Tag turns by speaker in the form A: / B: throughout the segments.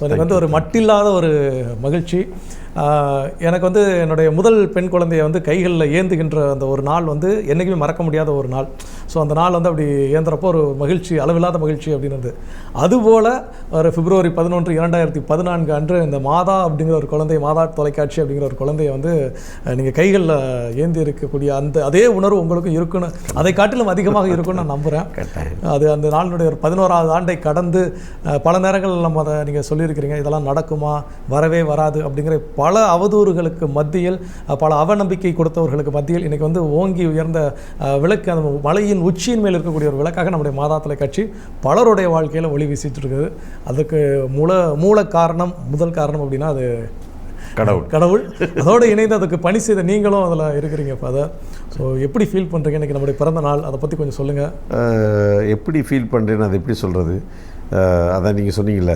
A: So எனக்கு வந்து ஒரு மட்டில்லாத ஒரு மகிழ்ச்சி. எனக்கு வந்து என்னுடைய முதல் பெண் குழந்தையை வந்து கைகளில் ஏந்துகின்ற அந்த ஒரு நாள் வந்து என்றைக்குமே மறக்க முடியாத ஒரு நாள். ஸோ அந்த நாள் வந்து அப்படி ஏந்துறப்போ ஒரு மகிழ்ச்சி அளவில்லாத மகிழ்ச்சி அப்படின்னு இருந்தது அதுபோல் ஒரு பிப்ரவரி பதினொன்று இரண்டாயிரத்தி பதினான்கு அன்று இந்த மாதா அப்படிங்கிற ஒரு குழந்தை மாதா தொலைக்காட்சி அப்படிங்கிற ஒரு குழந்தையை வந்து நீங்கள் கைகளில் ஏந்தி இருக்கக்கூடிய அந்த அதே உணர்வு உங்களுக்கும் இருக்குன்னு அதை காட்டிலும் அதிகமாக இருக்கும்னு நான் நம்புகிறேன் அது அந்த நாளினுடைய ஒரு பதினோராவது ஆண்டை கடந்து பல நேரங்கள் நம்ம அதை நீங்கள் சொல்லியிருக்கிறீங்க இதெல்லாம் நடக்குமா வரவே வராது அப்படிங்கிற பல அவதூறுகளுக்கு மத்தியில் பல அவநம்பிக்கை கொடுத்தவர்களுக்கு மத்தியில் இன்னைக்கு வந்து ஓங்கி உயர்ந்த விளக்கு அந்த மலையின் உச்சியின் மேல் இருக்கக்கூடிய ஒரு விளக்காக நம்முடைய மாதா தொலைக்காட்சி பலருடைய வாழ்க்கையில் ஒளி வீசிட்டு இருக்குது அதுக்கு மூல மூல காரணம் முதல் காரணம் அப்படின்னா அது
B: கடவுள்.
A: கடவுள். அதோடு இணைந்து அதுக்கு பணி செய்த நீங்களும் அதில் இருக்கிறீங்க அதை ஸோ எப்படி ஃபீல் பண்ணுறீங்க இன்னைக்கு நம்முடைய பிறந்த நாள்? அதை பற்றி கொஞ்சம் சொல்லுங்கள்
B: எப்படி ஃபீல் பண்ணுறேன்னு அதை எப்படி சொல்கிறது அதான் நீங்கள் சொன்னீங்கல்ல.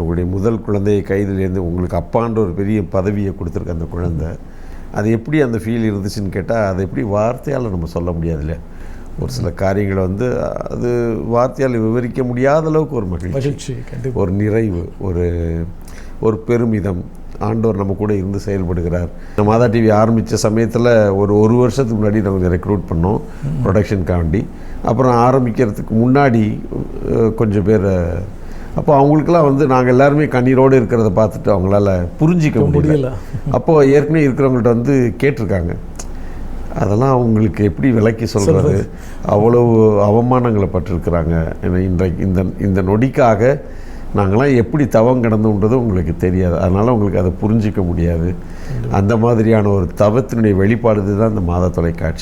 B: உங்களுடைய முதல் குழந்தையை கைதிலேருந்து உங்களுக்கு அப்பான்ற ஒரு பெரிய பதவியை கொடுத்துருக்க அந்த குழந்தை. அது எப்படி அந்த ஃபீல் இருந்துச்சுன்னு கேட்டால் அதை எப்படி வார்த்தையால் நம்ம சொல்ல முடியாதுல்ல. ஒரு சில காரியங்களை வந்து அது வார்த்தையால் விவரிக்க முடியாத அளவுக்கு ஒரு மகிழ்ச்சி. ஒரு நிறைவு ஒரு ஒரு பெருமிதம். ஆண்டவர் நம்ம கூட இருந்து செயல்படுகிறார். இந்த மாதா டிவி ஆரம்பித்த சமயத்தில் ஒரு ஒரு வருஷத்துக்கு முன்னாடி நாங்கள் ரெக்ரூட் பண்ணோம் ப்ரொடக்ஷனுக்காண்டி அப்புறம் ஆரம்பிக்கிறதுக்கு முன்னாடி கொஞ்சம் பேர் அப்போ அவங்களுக்கெல்லாம் வந்து நாங்கள் எல்லாருமே கண்ணீரோடு இருக்கிறத பார்த்துட்டு அவங்களால புரிஞ்சிக்க முடியல. அப்போது ஏற்கனவே இருக்கிறவங்கள்ட்ட வந்து கேட்டிருக்காங்க. அதெல்லாம் அவங்களுக்கு எப்படி விளக்கி சொல்கிறது அவ்வளவு அவமானங்களை பட்டிருக்கிறாங்க. இன்றைக்கு இந்த இந்த நொடிக்காக நாங்களாம் எப்படி தவம் கிடந்தோன்றது உங்களுக்கு தெரியாது. அதனால் உங்களுக்கு அதை புரிஞ்சிக்க முடியாது. அந்த மாதிரியான ஒரு தவத்தினுடைய வெளிப்பாடு தான் இந்த மாத தொலைக்காட்சி.